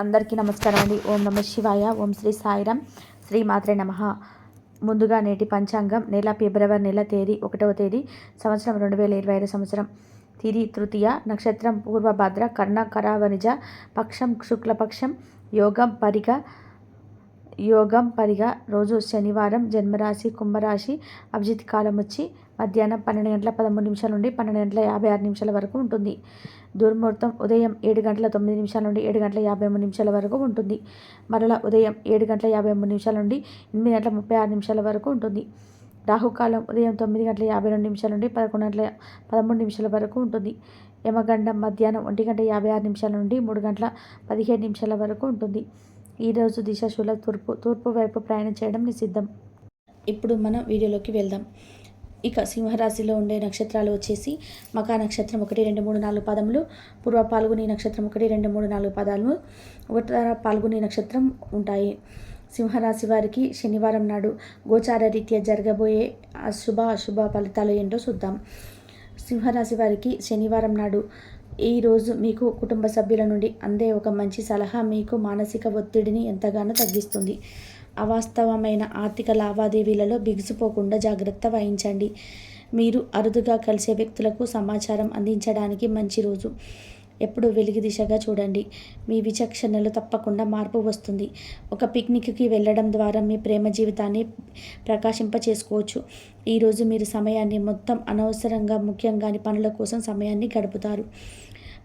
అందరికీ నమస్కారం అండి. ఓం నమ శివాయ. ఓం శ్రీ సాయిరం. శ్రీ మాత్రే నమ. ముందుగా నేటి పంచాంగం. నెల ఫిబ్రవరి నెల తేదీ ఒకటవ తేదీ సంవత్సరం రెండు వేల ఇరవై ఐదు సంవత్సరం. తిరి తృతీయ నక్షత్రం పూర్వభద్ర కర్ణ కరావనిజ పక్షం శుక్లపక్షం యోగం పరిగ యోగం పదిగా రోజు శనివారం జన్మరాశి కుంభరాశి అభిజిత్ కాలం వచ్చి మధ్యాహ్నం పన్నెండు గంటల పదమూడు నిమిషాల నుండి పన్నెండు గంటల యాభై ఆరు నిమిషాల వరకు ఉంటుంది. దుర్ముహూర్తం ఉదయం ఏడు గంటల తొమ్మిది నిమిషాల నుండి ఏడు గంటల యాభై మూడు నిమిషాల వరకు ఉంటుంది. మరలా ఉదయం ఏడు గంటల యాభై మూడు నిమిషాల నుండి ఎనిమిది గంటల ముప్పై ఆరు నిమిషాల వరకు ఉంటుంది. రాహుకాలం ఉదయం తొమ్మిది గంటల యాభై రెండు నిమిషాల నుండి పదకొండు గంటల పదమూడు నిమిషాల వరకు ఉంటుంది. యమగండం మధ్యాహ్నం ఒంటి గంట యాభై ఆరు నిమిషాల నుండి మూడు గంటల పదిహేడు నిమిషాల వరకు ఉంటుంది. ఈరోజు దిశాశూల తూర్పు తూర్పు వైపు ప్రయాణం చేయడం నిషిద్ధం. ఇప్పుడు మనం వీడియోలోకి వెళ్దాం. ఇక సింహరాశిలో ఉండే నక్షత్రాలు వచ్చేసి మకా నక్షత్రం ఒకటి రెండు మూడు నాలుగు పదములు పూర్వ పాల్గొని నక్షత్రం ఒకటి రెండు మూడు నాలుగు పదాలు ఉత్తర పాల్గొని నక్షత్రం ఉంటాయి. సింహరాశి వారికి శనివారం నాడు గోచార రీత్యా జరగబోయే అశుభ అశుభ ఫలితాలు ఏంటో చూద్దాం. సింహరాశి వారికి శనివారం నాడు ఈరోజు మీకు కుటుంబ సభ్యుల నుండి అందే ఒక మంచి సలహా మీకు మానసిక ఒత్తిడిని ఎంతగానో తగ్గిస్తుంది. అవాస్తవమైన ఆర్థిక లావాదేవీలలో బిగుసిపోకుండా జాగ్రత్త వహించండి. మీరు అరుదుగా కలిసే వ్యక్తులకు సమాచారం అందించడానికి మంచి రోజు. ఎప్పుడు వెలుగు దిశగా చూడండి. మీ విచక్షణలో తప్పకుండా మార్పు వస్తుంది. ఒక పిక్నిక్కి వెళ్ళడం ద్వారా మీ ప్రేమ జీవితాన్ని ప్రకాశింప చేసుకోవచ్చు ఈరోజు మీరు సమయాన్ని మొత్తం అనవసరంగా ముఖ్యంగా పనుల కోసం సమయాన్ని గడుపుతారు.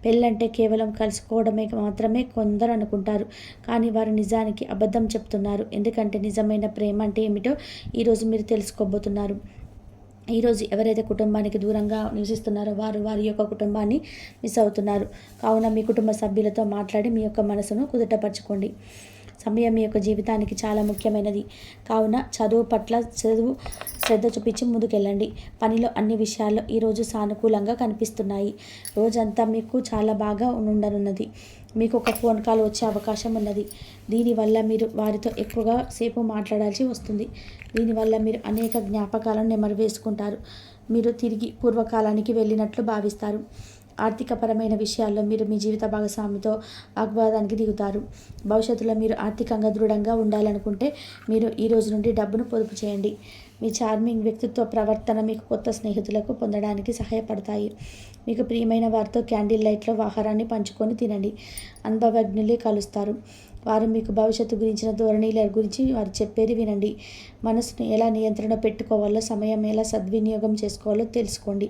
పెళ్ళంటే కేవలం కలుసుకోవడమే మాత్రమే కొందరు అనుకుంటారు. కానీ వారు నిజానికి అబద్ధం చెప్తున్నారు. ఎందుకంటే నిజమైన ప్రేమ అంటే ఏమిటో ఈరోజు మీరు తెలుసుకోబోతున్నారు. ఈరోజు ఎవరైతే కుటుంబానికి దూరంగా నివసిస్తున్నారో వారు వారి యొక్క కుటుంబాన్ని మిస్ అవుతున్నారు. కావున మీ కుటుంబ సభ్యులతో మాట్లాడి మీ యొక్క మనసును కుదుటపరచుకోండి. సమయం మీ యొక్క జీవితానికి చాలా ముఖ్యమైనది. కావున చదువు పట్ల చదువు శ్రద్ధ చూపించి ముందుకెళ్ళండి. పనిలో అన్ని విషయాల్లో ఈరోజు సానుకూలంగా కనిపిస్తున్నాయి. రోజంతా మీకు చాలా బాగా ఉండనున్నది మీకు ఒక ఫోన్ కాల్ వచ్చే అవకాశం ఉన్నది. దీనివల్ల మీరు వారితో ఎక్కువగా సేపు మాట్లాడాల్సి వస్తుంది. దీనివల్ల మీరు అనేక జ్ఞాపకాలను నెమరు వేసుకుంటారు. మీరు తిరిగి పూర్వకాలానికి వెళ్ళినట్లు భావిస్తారు. ఆర్థికపరమైన విషయాల్లో మీరు మీ జీవిత భాగస్వామితో వాగ్వాదానికి దిగుతారు. భవిష్యత్తులో మీరు ఆర్థికంగా దృఢంగా ఉండాలనుకుంటే మీరు ఈ రోజు నుండి డబ్బును పొదుపు చేయండి. మీ చార్మింగ్ వ్యక్తిత్వ ప్రవర్తన మీకు కొత్త స్నేహితులకు పొందడానికి సహాయపడతాయి. మీకు ప్రియమైన వారితో క్యాండిల్ లైట్లో ఆహారాన్ని పంచుకొని తినండి. అనుభవజ్ఞులే కలుస్తారు. వారు మీకు భవిష్యత్తు గురించిన ధోరణిల గురించి వారు చెప్పేది వినండి. మనసును ఎలా నియంత్రణ పెట్టుకోవాలో సమయం ఎలా సద్వినియోగం చేసుకోవాలో తెలుసుకోండి.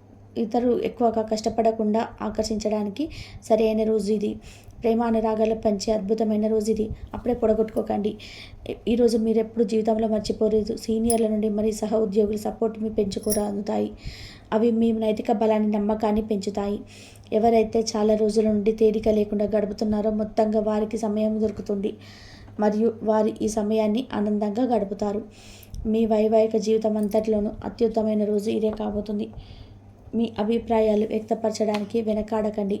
ఇతరులు ఎక్కువగా కష్టపడకుండా ఆకర్షించడానికి సరైన రోజు ఇది. ప్రేమ అనురాగాలు పంచే అద్భుతమైన రోజు ఇది. అప్పుడే పొడగొట్టుకోకండి. ఈరోజు మీరు ఎప్పుడు జీవితంలో మర్చిపోలేదు. సీనియర్ల నుండి మరి సహ ఉద్యోగుల సపోర్ట్ మీ పెంచుకోరాదుతాయి. అవి మీ నైతిక బలాన్ని నమ్మకాన్ని పెంచుతాయి. ఎవరైతే చాలా రోజుల నుండి తేలిక లేకుండా గడుపుతున్నారో మొత్తంగా వారికి సమయం దొరుకుతుంది. మరియు వారి ఈ సమయాన్ని ఆనందంగా గడుపుతారు. మీ వైవాహిక జీవితం అంతటిలోనూ అత్యుత్తమైన రోజు ఇదే కాబోతుంది. మీ అభిప్రాయాలు వ్యక్తపరచడానికి వెనకాడకండి.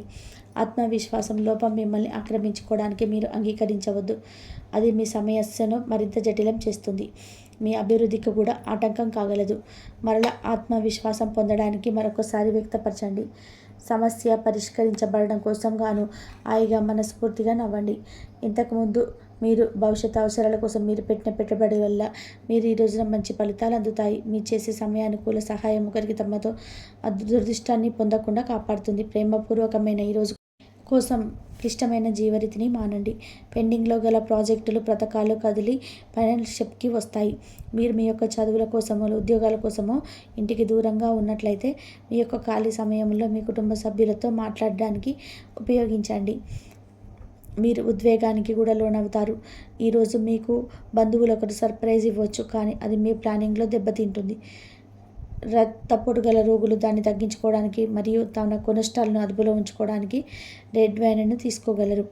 ఆత్మవిశ్వాసం లోపం మిమ్మల్ని ఆక్రమించుకోవడానికి మీరు అంగీకరించవద్దు. అది మీ సమస్యను మరింత జటిలం చేస్తుంది. మీ అభివృద్ధికి కూడా ఆటంకం కాగలదు. మరల ఆత్మవిశ్వాసం పొందడానికి మరొకసారి వ్యక్తపరచండి. సమస్య పరిష్కరించబడడం కోసం గాను హాయిగా మనస్ఫూర్తిగా నవ్వండి. ఇంతకుముందు మీరు భవిష్యత్ అవసరాల కోసం మీరు పెట్టిన పెట్టుబడి వల్ల మీరు ఈ రోజున మంచి ఫలితాలు అందుతాయి. మీరు చేసే సమయానుకూల సహాయం ఒకరికి తమతో దురదృష్టాన్ని పొందకుండా కాపాడుతుంది. ప్రేమపూర్వకమైన ఈరోజు కోసం క్లిష్టమైన జీవరీతిని మానండి. పెండింగ్లో గల ప్రాజెక్టులు పథకాలు కదిలి ఫైనల్షిప్కి వస్తాయి. మీరు మీ యొక్క చదువుల కోసమో ఉద్యోగాల కోసమో ఇంటికి దూరంగా ఉన్నట్లయితే మీ యొక్క ఖాళీ సమయంలో మీ కుటుంబ సభ్యులతో మాట్లాడడానికి ఉపయోగించండి. మీరు ఉద్వేగానికి కూడా లోనవుతారు. ఈరోజు మీకు బంధువులు ఒకటి సర్ప్రైజ్ ఇవ్వచ్చు కానీ అది మీ ప్లానింగ్లో దెబ్బతింటుంది. రక్తపోటు గల రోగులు దాన్ని తగ్గించుకోవడానికి మరియు తన కొలెస్ట్రాల్ను అదుపులో ఉంచుకోవడానికి రెడ్ వైన్ను తీసుకోగలరు.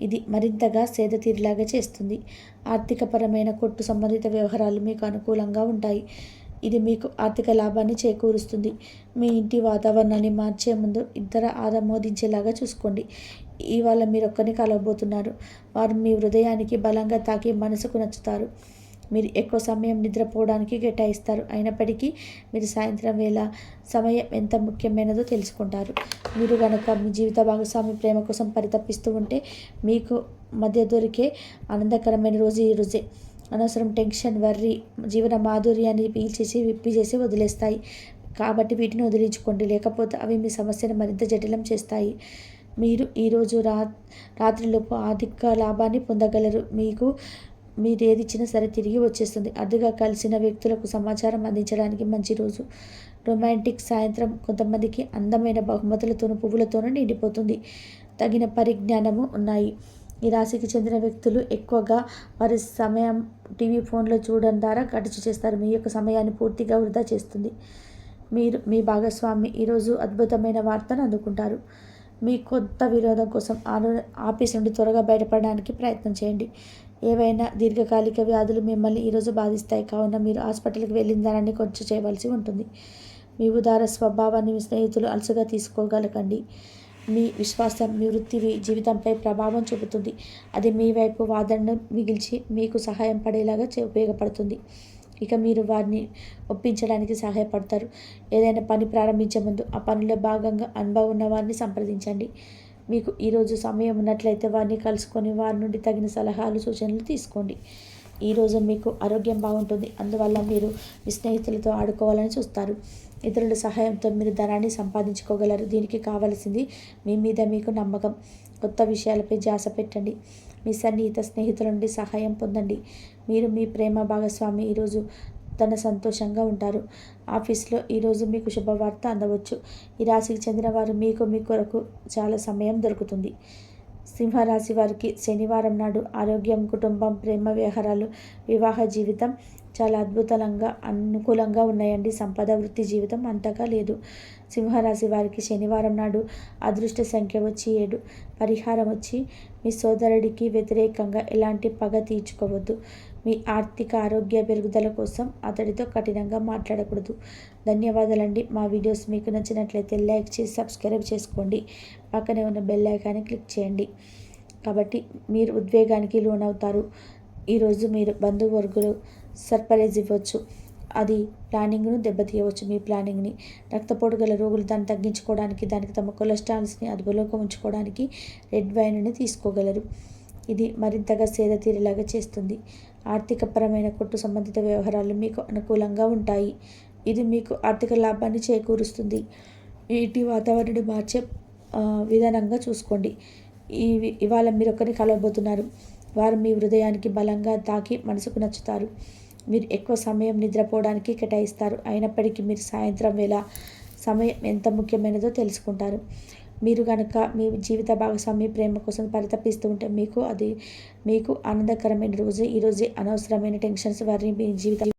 ఇది మరింతగా సేద తీరులాగా చేస్తుంది. ఆర్థికపరమైన కొట్టు సంబంధిత వ్యవహారాలు మీకు అనుకూలంగా ఉంటాయి. ఇది మీకు ఆర్థిక లాభాన్ని చేకూరుస్తుంది. మీ ఇంటి వాతావరణాన్ని మార్చే ముందు ఇద్దరు ఆదమోదించేలాగా చూసుకోండి. ఇవాళ మీరు ఒక్కరిని కలవబోతున్నారు. వారు మీ హృదయానికి బలంగా తాకి మనసుకు నచ్చుతారు. మీరు ఎక్కువ సమయం నిద్రపోవడానికి కేటాయిస్తారు. అయినప్పటికీ మీరు సాయంత్రం వేళ సమయం ఎంత ముఖ్యమైనదో తెలుసుకుంటారు. మీరు కనుక మీ జీవిత భాగస్వామి ప్రేమ కోసం పరితపిస్తూ ఉంటే మీకు మధ్య దొరికే ఆనందకరమైన రోజు ఈ రోజే. అనవసరం టెన్షన్ వర్రి జీవన మాధుర్యాన్ని పీల్చేసి విప్పి చేసి వదిలేస్తాయి. కాబట్టి వీటిని వదిలించుకోండి. లేకపోతే అవి మీ సమస్యను మరింత జటిలం చేస్తాయి. మీరు ఈరోజు రా రాత్రిలోపు ఆర్థిక లాభాన్ని పొందగలరు. మీకు మీరు ఏది ఇచ్చినా సరే తిరిగి వచ్చేస్తుంది. అదుగా కలిసిన వ్యక్తులకు సమాచారం అందించడానికి మంచి రోజు. రొమాంటిక్ సాయంత్రం కొంతమందికి అందమైన బహుమతులతోనూ పువ్వులతోనూ నిండిపోతుంది. తగిన పరిజ్ఞానము ఉన్నాయి. ఈ రాశికి చెందిన వ్యక్తులు ఎక్కువగా వారి సమయం టీవీ ఫోన్లో చూడడం ద్వారా ఖర్చు చేస్తారు. మీ యొక్క సమయాన్ని పూర్తిగా వృధా చేస్తుంది. మీరు మీ భాగస్వామి ఈరోజు అద్భుతమైన వార్తను అందుకుంటారు. మీ కొత్త విరోధం కోసం ఆఫీస్ నుండి త్వరగా బయటపడడానికి ప్రయత్నం చేయండి. ఏవైనా దీర్ఘకాలిక వ్యాధులు మిమ్మల్ని ఈరోజు బాధిస్తాయి. కావున మీరు హాస్పిటల్కి వెళ్ళిన దానాన్ని కొంచెం చేయవలసి ఉంటుంది. మీ ఉదార స్వభావాన్ని మీ స్నేహితులు అలసుగా తీసుకోగలకండి. మీ విశ్వాసం మీ వృత్తి జీవితంపై ప్రభావం చూపుతుంది. అది మీ వైపు వాదనను మిగిల్చి మీకు సహాయం పడేలాగా ఉపయోగపడుతుంది. ఇక మీరు వారిని ఒప్పించడానికి సహాయపడతారు. ఏదైనా పని ప్రారంభించే ముందు ఆ పనిలో భాగంగా అనుభవం ఉన్న వారిని సంప్రదించండి. మీకు ఈరోజు సమయం ఉన్నట్లయితే వారిని కలుసుకొని వారి నుండి తగిన సలహాలు సూచనలు తీసుకోండి. ఈరోజు మీకు ఆరోగ్యం బాగుంటుంది. అందువల్ల మీరు మీ స్నేహితులతో ఆడుకోవాలని చూస్తారు. ఇతరుల సహాయంతో మీరు ధనాన్ని సంపాదించుకోగలరు. దీనికి కావలసింది మీ మీద మీకు నమ్మకం. కొత్త విషయాలపై జాస పెట్టండి. మీ సన్నిహిత స్నేహితుల నుండి సహాయం పొందండి. మీరు మీ ప్రేమ భాగస్వామి. ఈరోజు తన సంతోషంగా ఉంటారు. ఆఫీస్లో ఈరోజు మీకు శుభవార్త అందవచ్చు. ఈ రాశికి చెందిన వారు మీకు మీ కొరకు చాలా సమయం దొరుకుతుంది. సింహరాశి వారికి శనివారం నాడు ఆరోగ్యం కుటుంబం ప్రేమ వ్యవహారాలు వివాహ జీవితం చాలా అద్భుతంగా అనుకూలంగా ఉన్నాయండి. సంపద వృత్తి జీవితం అంతగా లేదు. సింహరాశి వారికి శనివారం నాడు అదృష్ట సంఖ్య వచ్చి ఏడు. పరిహారం వచ్చి మీ సోదరుడికి వ్యతిరేకంగా ఎలాంటి పగ తీర్చుకోవద్దు. మీ ఆర్థిక ఆరోగ్య పెరుగుదల కోసం అతడితో కఠినంగా మాట్లాడకూడదు. ధన్యవాదాలండి. మా వీడియోస్ మీకు నచ్చినట్లయితే లైక్ చేసి సబ్స్క్రైబ్ చేసుకోండి. పక్కనే ఉన్న బెల్ ఐకాన్ని క్లిక్ చేయండి. కాబట్టి మీరు ఉద్వేగానికి లోనవుతారు. ఈరోజు మీరు బంధువర్గులు సర్ప్రైజ్ ఇవ్వచ్చు. అది ప్లానింగ్ను దెబ్బతీయవచ్చు. మీ ప్లానింగ్ని రక్తపోటు గల రోగులు దాన్ని తగ్గించుకోవడానికి దానికి తమ కొలెస్ట్రాల్స్ని అదుపులోకి ఉంచుకోవడానికి రెడ్ వైన్ని తీసుకోగలరు. ఇది మరింతగా సేద తీరేలాగా చేస్తుంది. ఆర్థికపరమైన కొట్టు సంబంధిత వ్యవహారాలు మీకు అనుకూలంగా ఉంటాయి. ఇది మీకు ఆర్థిక లాభాన్ని చేకూరుస్తుంది. ఇంటి వాతావరణాన్ని మార్చే విధానంగా చూసుకోండి. ఈ ఇవాళ మీరు ఒకరిని కలవబోతున్నారు. వారు మీ హృదయానికి బలంగా తాకి మనసుకు నచ్చుతారు. మీరు ఎక్కువ సమయం నిద్రపోవడానికి కేటాయిస్తారు. అయినప్పటికీ మీరు సాయంత్రం వేళ సమయం ఎంత ముఖ్యమైనదో తెలుసుకుంటారు. మీరు కనుక మీ జీవిత భాగస్వామి ప్రేమ కోసం పరితపిస్తూ ఉంటే మీకు అది మీకు ఆనందకరమైన రోజు. ఈరోజే అనవసరమైన టెన్షన్స్ వారిని మీ జీవితం